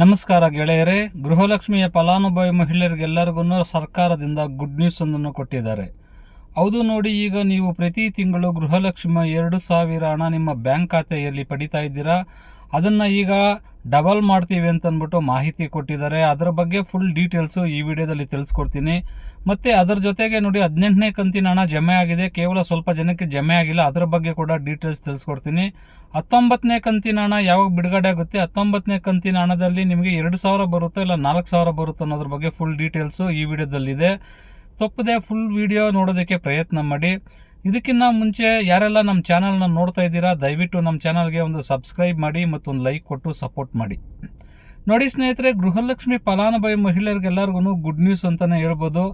ನಮಸ್ಕಾರ ಗೆಳೆಯರೇ, ಗೃಹಲಕ್ಷ್ಮಿಯ ಫಲಾನುಭವಿ ಮಹಿಳೆಯರಿಗೆಲ್ಲರಿಗೂ ಸರ್ಕಾರದಿಂದ ಗುಡ್ ನ್ಯೂಸ್ ಒಂದನ್ನು ಕೊಟ್ಟಿದ್ದಾರೆ. ಹೌದು ನೋಡಿ, ಈಗ ನೀವು ಪ್ರತಿ ತಿಂಗಳು ಗೃಹಲಕ್ಷ್ಮಿ ಎರಡು ಸಾವಿರ ಹಣ ನಿಮ್ಮ ಬ್ಯಾಂಕ್ ಖಾತೆಯಲ್ಲಿ ಪಡಿತಾ ಇದ್ದೀರಾ? ಅದನ್ನು ಈಗ ಡಬಲ್ ಮಾಡ್ತೀವಿ ಅಂತ ಅಂದ್ಬಿಟ್ಟು ಮಾಹಿತಿ ಕೊಟ್ಟಿದ್ದಾರೆ. ಅದರ ಬಗ್ಗೆ ಫುಲ್ ಡೀಟೇಲ್ಸು ಈ ವಿಡಿಯೋದಲ್ಲಿ ತಿಳಿಸ್ಕೊಡ್ತೀನಿ. ಮತ್ತು ಅದರ ಜೊತೆಗೆ ನೋಡಿ ಹದಿನೆಂಟನೇ ಕಂತಿನ ಹಣ ಜಮೆ ಆಗಿದೆ. ಕೇವಲ ಸ್ವಲ್ಪ ಜನಕ್ಕೆ ಜಮೆ ಆಗಿಲ್ಲ. ಅದರ ಬಗ್ಗೆ ಕೂಡ ಡೀಟೇಲ್ಸ್ ತಿಳಿಸ್ಕೊಡ್ತೀನಿ. ಹತ್ತೊಂಬತ್ತನೇ ಕಂತಿನ ಹಣ ಯಾವಾಗ ಬಿಡುಗಡೆ ಆಗುತ್ತೆ? ಹತ್ತೊಂಬತ್ತನೇ ಕಂತಿನ ಹಣದಲ್ಲಿ ನಿಮಗೆ ಎರಡು ಸಾವಿರ ಬರುತ್ತೋ ಇಲ್ಲ ನಾಲ್ಕು ಸಾವಿರ ಬರುತ್ತೋ ಅನ್ನೋದ್ರ ಬಗ್ಗೆ ಫುಲ್ ಡೀಟೇಲ್ಸು ಈ ವಿಡಿಯೋದಲ್ಲಿದೆ. ತಪ್ಪದೆ ಫುಲ್ ವಿಡಿಯೋ ನೋಡೋದಕ್ಕೆ ಪ್ರಯತ್ನ ಮಾಡಿ. ಇದಕ್ಕಿಂತ ಮುಂಚೆ ಯಾರೆಲ್ಲ ನಮ್ಮ ಚಾನಲ್ನ ನೋಡ್ತಾ ಇದ್ದೀರಾ, ದಯವಿಟ್ಟು ನಮ್ಮ ಚಾನಲ್ಗೆ ಒಂದು ಸಬ್ಸ್ಕ್ರೈಬ್ ಮಾಡಿ ಮತ್ತು ಒಂದು ಲೈಕ್ ಕೊಟ್ಟು ಸಪೋರ್ಟ್ ಮಾಡಿ. ನೋಡಿ ಸ್ನೇಹಿತರೆ, ಗೃಹಲಕ್ಷ್ಮಿ ಫಲಾನುಭವಿ ಮಹಿಳೆಯರಿಗೆಲ್ಲರಿಗೂ ಗುಡ್ ನ್ಯೂಸ್ ಅಂತಲೇ ಹೇಳ್ಬೋದು.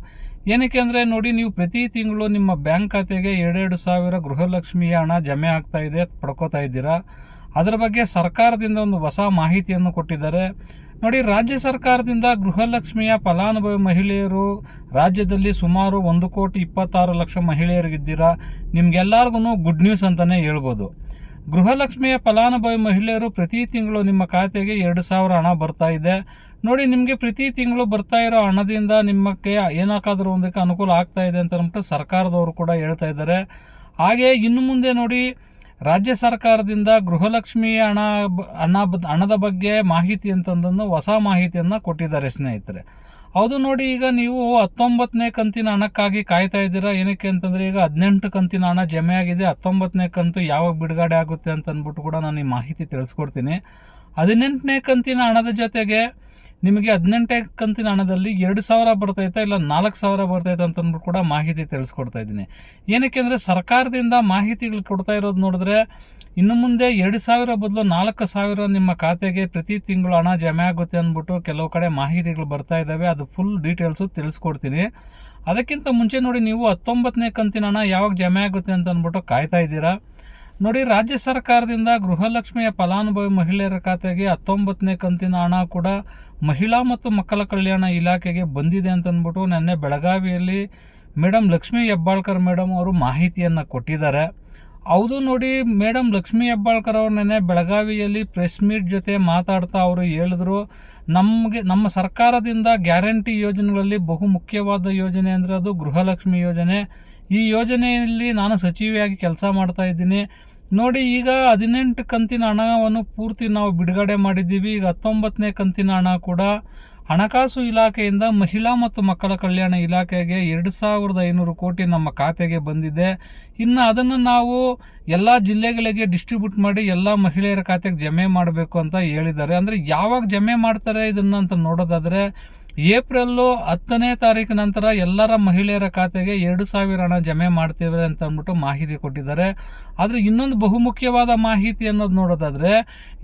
ಏನಕ್ಕೆ ಅಂದರೆ ನೋಡಿ, ನೀವು ಪ್ರತಿ ತಿಂಗಳು ನಿಮ್ಮ ಬ್ಯಾಂಕ್ ಖಾತೆಗೆ ಎರಡೆರಡು ಸಾವಿರ ಗೃಹಲಕ್ಷ್ಮಿಯ ಹಣ ಜಮೆ ಆಗ್ತಾ ಇದೆ, ಪಡ್ಕೋತಾ ಇದ್ದೀರಾ. ಅದರ ಬಗ್ಗೆ ಸರ್ಕಾರದಿಂದ ಒಂದು ಹೊಸ ಮಾಹಿತಿಯನ್ನು ಕೊಟ್ಟಿದ್ದಾರೆ. ನೋಡಿ, ರಾಜ್ಯ ಸರ್ಕಾರದಿಂದ ಗೃಹಲಕ್ಷ್ಮಿಯ ಫಲಾನುಭವಿ ಮಹಿಳೆಯರು ರಾಜ್ಯದಲ್ಲಿ ಸುಮಾರು ಒಂದು ಕೋಟಿ ಇಪ್ಪತ್ತಾರು ಲಕ್ಷ ಮಹಿಳೆಯರಿಗಿದ್ದೀರಾ ನಿಮ್ಗೆಲ್ಲರಿಗೂ ಗುಡ್ ನ್ಯೂಸ್ ಅಂತಲೇ ಹೇಳ್ಬೋದು. ಗೃಹಲಕ್ಷ್ಮಿಯ ಫಲಾನುಭವಿ ಮಹಿಳೆಯರು ಪ್ರತಿ ತಿಂಗಳು ನಿಮ್ಮ ಖಾತೆಗೆ ಎರಡು ಸಾವಿರ ಹಣ ಬರ್ತಾ ಇದೆ. ನೋಡಿ, ನಿಮಗೆ ಪ್ರತಿ ತಿಂಗಳು ಬರ್ತಾ ಇರೋ ಹಣದಿಂದ ನಿಮ್ಮಕ್ಕೆ ಏನಕ್ಕಾದರೂ ಒಂದಕ್ಕೆ ಅನುಕೂಲ ಆಗ್ತಾ ಇದೆ ಅಂತ ಅಂದ್ಬಿಟ್ಟು ಸರ್ಕಾರದವರು ಕೂಡ ಹೇಳ್ತಾ ಇದ್ದಾರೆ. ಹಾಗೆ ಇನ್ನು ಮುಂದೆ ನೋಡಿ ರಾಜ್ಯ ಸರ್ಕಾರದಿಂದ ಗೃಹಲಕ್ಷ್ಮಿ ಹಣ ಹಣ ಹಣದ ಬಗ್ಗೆ ಮಾಹಿತಿ ಅಂತಂದನ್ನು ಹೊಸ ಮಾಹಿತಿಯನ್ನು ಕೊಟ್ಟಿದ್ದಾರೆ ಸ್ನೇಹಿತರೆ. ಹೌದು ನೋಡಿ ಈಗ ನೀವು ಹತ್ತೊಂಬತ್ತನೇ ಕಂತಿನ ಹಣಕ್ಕಾಗಿ ಕಾಯ್ತಾ ಇದ್ದೀರಾ? ಏನಕ್ಕೆ ಅಂತಂದರೆ ಈಗ ಹದಿನೆಂಟು ಕಂತಿನ ಹಣ ಜಮೆ ಆಗಿದೆ ಹತ್ತೊಂಬತ್ತನೇ ಕಂತು ಯಾವಾಗ ಬಿಡುಗಡೆ ಆಗುತ್ತೆ ಅಂತ ಅಂದ್ಬಿಟ್ಟು ಕೂಡ ನಾನು ಈ ಮಾಹಿತಿ ತಿಳಿಸ್ಕೊಡ್ತೀನಿ. ಹದಿನೆಂಟನೇ ಕಂತಿನ ಹಣದ ಜೊತೆಗೆ ನಿಮಗೆ ಹದಿನೆಂಟನೇ ಕಂತಿನ ಹಣದಲ್ಲಿ ಎರಡು ಸಾವಿರ ಬರ್ತೈತೆ ಇಲ್ಲ ನಾಲ್ಕು ಸಾವಿರ ಬರ್ತೈತೆ ಅಂತಂದ್ಬಿಟ್ಟು ಕೂಡ ಮಾಹಿತಿ ತಿಳಿಸ್ಕೊಡ್ತಾ ಇದ್ದೀನಿ. ಏನಕ್ಕೆ ಅಂದರೆ ಸರ್ಕಾರದಿಂದ ಮಾಹಿತಿಗಳು ಕೊಡ್ತಾ ಇರೋದು ನೋಡಿದ್ರೆ ಇನ್ನು ಮುಂದೆ ಎರಡು ಸಾವಿರ ಬದಲು ನಾಲ್ಕು ಸಾವಿರ ನಿಮ್ಮ ಖಾತೆಗೆ ಪ್ರತಿ ತಿಂಗಳು ಹಣ ಜಮೆ ಆಗುತ್ತೆ ಅಂದ್ಬಿಟ್ಟು ಕೆಲವು ಕಡೆ ಮಾಹಿತಿಗಳು ಬರ್ತಾ ಇದ್ದಾವೆ. ಅದು ಫುಲ್ ಡೀಟೇಲ್ಸು ತಿಳಿಸ್ಕೊಡ್ತೀನಿ. ಅದಕ್ಕಿಂತ ಮುಂಚೆ ನೋಡಿ ನೀವು ಹತ್ತೊಂಬತ್ತನೇ ಕಂತಿನ ಹಣ ಯಾವಾಗ ಜಮೆ ಆಗುತ್ತೆ ಅಂತ ಅಂದ್ಬಿಟ್ಟು ಕಾಯ್ತಾ ಇದ್ದೀರಾ? ನೋಡಿ, ರಾಜ್ಯ ಸರ್ಕಾರದಿಂದ ಗೃಹಲಕ್ಷ್ಮಿಯ ಫಲಾನುಭವಿ ಮಹಿಳೆಯರ ಖಾತೆಗೆ ಹತ್ತೊಂಬತ್ತನೇ ಕಂತಿನ ಹಣ ಕೂಡ ಮಹಿಳಾ ಮತ್ತು ಮಕ್ಕಳ ಕಲ್ಯಾಣ ಇಲಾಖೆಗೆ ಬಂದಿದೆ ಅಂತ ಅಂದ್ಬಿಟ್ಟು ನೆನ್ನೆ ಬೆಳಗಾವಿಯಲ್ಲಿ ಮೇಡಮ್ ಲಕ್ಷ್ಮೀ ಹೆಬ್ಬಾಳ್ಕರ್ ಮೇಡಮ್ ಅವರು ಮಾಹಿತಿಯನ್ನು ಕೊಟ್ಟಿದ್ದಾರೆ. ಹೌದು ನೋಡಿ ಮೇಡಮ್ ಲಕ್ಷ್ಮೀ ಹೆಬ್ಬಾಳ್ಕರ್ ಅವ್ರು ನೆನ್ನೆ ಬೆಳಗಾವಿಯಲ್ಲಿ ಪ್ರೆಸ್ ಮೀಟ್ ಜೊತೆ ಮಾತಾಡ್ತಾ ಅವರು ಹೇಳಿದ್ರು. ನಮಗೆ, ನಮ್ಮ ಸರ್ಕಾರದಿಂದ ಗ್ಯಾರಂಟಿ ಯೋಜನೆಗಳಲ್ಲಿ ಬಹು ಮುಖ್ಯವಾದ ಯೋಜನೆ ಅಂದರೆ ಅದು ಗೃಹಲಕ್ಷ್ಮಿ ಯೋಜನೆ. ಈ ಯೋಜನೆಯಲ್ಲಿ ನಾನು ಸಚಿವೆಯಾಗಿ ಕೆಲಸ ಮಾಡ್ತಾ ಇದ್ದೀನಿ. ನೋಡಿ, ಈಗ ಹದಿನೆಂಟು ಕಂತಿನ ಹಣವನ್ನು ಪೂರ್ತಿ ನಾವು ಬಿಡುಗಡೆ ಮಾಡಿದ್ದೀವಿ. ಈಗ ಹತ್ತೊಂಬತ್ತನೇ ಕಂತಿನ ಹಣ ಕೂಡ ಹಣಕಾಸು ಇಲಾಖೆಯಿಂದ ಮಹಿಳಾ ಮತ್ತು ಮಕ್ಕಳ ಕಲ್ಯಾಣ ಇಲಾಖೆಗೆ ಎರಡು ಸಾವಿರದ ಐನೂರು ಕೋಟಿ ನಮ್ಮ ಖಾತೆಗೆ ಬಂದಿದೆ. ಇನ್ನು ಅದನ್ನು ನಾವು ಎಲ್ಲ ಜಿಲ್ಲೆಗಳಿಗೆ ಡಿಸ್ಟ್ರಿಬ್ಯೂಟ್ ಮಾಡಿ ಎಲ್ಲ ಮಹಿಳೆಯರ ಖಾತೆಗೆ ಜಮೆ ಮಾಡಬೇಕು ಅಂತ ಹೇಳಿದ್ದಾರೆ. ಅಂದರೆ ಯಾವಾಗ ಜಮೆ ಮಾಡ್ತಾರೆ ಇದನ್ನು ಅಂತ ನೋಡೋದಾದರೆ ಏಪ್ರಿಲ್ಲು ಹತ್ತನೇ ತಾರೀಕು ನಂತರ ಎಲ್ಲರ ಮಹಿಳೆಯರ ಖಾತೆಗೆ ಎರಡು ಸಾವಿರ ಹಣ ಜಮೆ ಮಾಡ್ತೇವೆ ಅಂತ ಅಂದ್ಬಿಟ್ಟು ಮಾಹಿತಿ ಕೊಟ್ಟಿದ್ದಾರೆ. ಆದರೆ ಇನ್ನೊಂದು ಬಹುಮುಖ್ಯವಾದ ಮಾಹಿತಿ ಅನ್ನೋದು ನೋಡೋದಾದರೆ,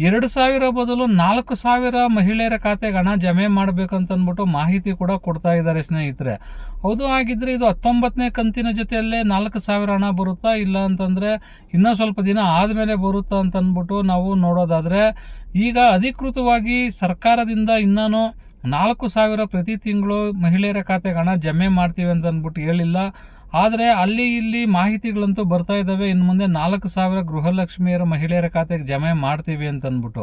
ಎರಡು ಸಾವಿರ ಬದಲು ನಾಲ್ಕು ಸಾವಿರ ಮಹಿಳೆಯರ ಖಾತೆಗೆ ಹಣ ಜಮೆ ಮಾಡಬೇಕು ಅಂತ ಅಂದ್ಬಿಟ್ಟು ಮಾಹಿತಿ ಕೂಡ ಕೊಡ್ತಾ ಇದ್ದಾರೆ ಸ್ನೇಹಿತರೆ. ಹೌದು ಆಗಿದ್ರೆ ಇದು ಹತ್ತೊಂಬತ್ತನೇ ಕಂತಿನ ಜೊತೆಯಲ್ಲೇ ನಾಲ್ಕು ಸಾವಿರ ಹಣ ಬರುತ್ತಾ ಇಲ್ಲ ಅಂತಂದರೆ ಇನ್ನೂ ಸ್ವಲ್ಪ ದಿನ ಆದಮೇಲೆ ಬರುತ್ತಾ ಅಂತ ಅಂದ್ಬಿಟ್ಟು ನಾವು ನೋಡೋದಾದರೆ, ಈಗ ಅಧಿಕೃತವಾಗಿ ಸರ್ಕಾರದಿಂದ ಇನ್ನೂ ನಾಲ್ಕು ಸಾವಿರ ಪ್ರತಿ ತಿಂಗಳು ಮಹಿಳೆಯರ ಖಾತೆಗೆ ಹಣ ಜಮೆ ಮಾಡ್ತೀವಿ ಅಂತ ಅಂದ್ಬಿಟ್ಟು ಹೇಳಿಲ್ಲ. ಆದರೆ ಅಲ್ಲಿ ಇಲ್ಲಿ ಮಾಹಿತಿಗಳಂತೂ ಬರ್ತಾ ಇದ್ದಾವೆ ಇನ್ನು ಮುಂದೆ ನಾಲ್ಕು ಸಾವಿರ ಗೃಹಲಕ್ಷ್ಮಿಯರ ಮಹಿಳೆಯರ ಖಾತೆಗೆ ಜಮೆ ಮಾಡ್ತೀವಿ ಅಂತಂದ್ಬಿಟ್ಟು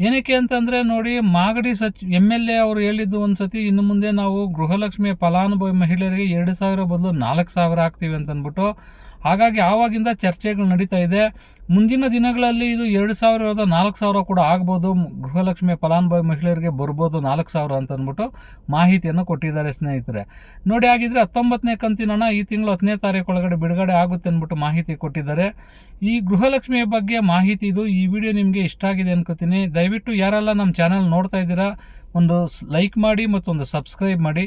ಏನಕ್ಕೆ ಅಂತಂದರೆ ನೋಡಿ, ಮಾಗಡಿ ಸಚ್, ಎಂ ಎಲ್ ಎ ಅವರು ಹೇಳಿದ್ದು ಒಂದು ಸತಿ ಇನ್ನು ಮುಂದೆ ನಾವು ಗೃಹಲಕ್ಷ್ಮಿಯ ಫಲಾನುಭವಿ ಮಹಿಳೆಯರಿಗೆ ಎರಡು ಸಾವಿರ ಬದಲು ನಾಲ್ಕು ಸಾವಿರ ಹಾಕ್ತೀವಿ ಅಂತ ಅಂದ್ಬಿಟ್ಟು ಹಾಗಾಗಿ ಆವಾಗಿಂದ ಚರ್ಚೆಗಳು ನಡೀತಾ ಇದೆ. ಮುಂದಿನ ದಿನಗಳಲ್ಲಿ ಇದು ಎರಡು ಸಾವಿರದ ನಾಲ್ಕು ಸಾವಿರ ಕೂಡ ಆಗ್ಬೋದು. ಗೃಹಲಕ್ಷ್ಮಿ ಫಲಾನುಭವಿ ಮಹಿಳೆಯರಿಗೆ ಬರ್ಬೋದು ನಾಲ್ಕು ಸಾವಿರ ಅಂತ ಅಂದ್ಬಿಟ್ಟು ಮಾಹಿತಿಯನ್ನು ಕೊಟ್ಟಿದ್ದಾರೆ ಸ್ನೇಹಿತರೆ. ನೋಡಿ ಆಗಿದ್ರೆ ಹತ್ತೊಂಬತ್ತನೇ ಕಂತಿನ ಈ ತಿಂಗಳು ಹತ್ತನೇ ತಾರೀಕು ಒಳಗಡೆ ಬಿಡುಗಡೆ ಆಗುತ್ತೆ ಅಂದ್ಬಿಟ್ಟು ಮಾಹಿತಿ ಕೊಟ್ಟಿದ್ದಾರೆ. ಈ ಗೃಹಲಕ್ಷ್ಮಿಯ ಬಗ್ಗೆ ಮಾಹಿತಿ ಇದು. ಈ ವಿಡಿಯೋ ನಿಮಗೆ ಇಷ್ಟ ಆಗಿದೆ ಅನ್ಕೋತೀನಿ. ದಯವಿಟ್ಟು ಯಾರೆಲ್ಲ ನಮ್ಮ ಚಾನಲ್ ನೋಡ್ತಾ ಇದ್ದೀರಾ, ಒಂದು ಲೈಕ್ ಮಾಡಿ ಮತ್ತೊಂದು ಸಬ್ಸ್ಕ್ರೈಬ್ ಮಾಡಿ.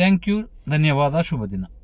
Thank you. ಧನ್ಯವಾದ. ಶುಭ ದಿನ.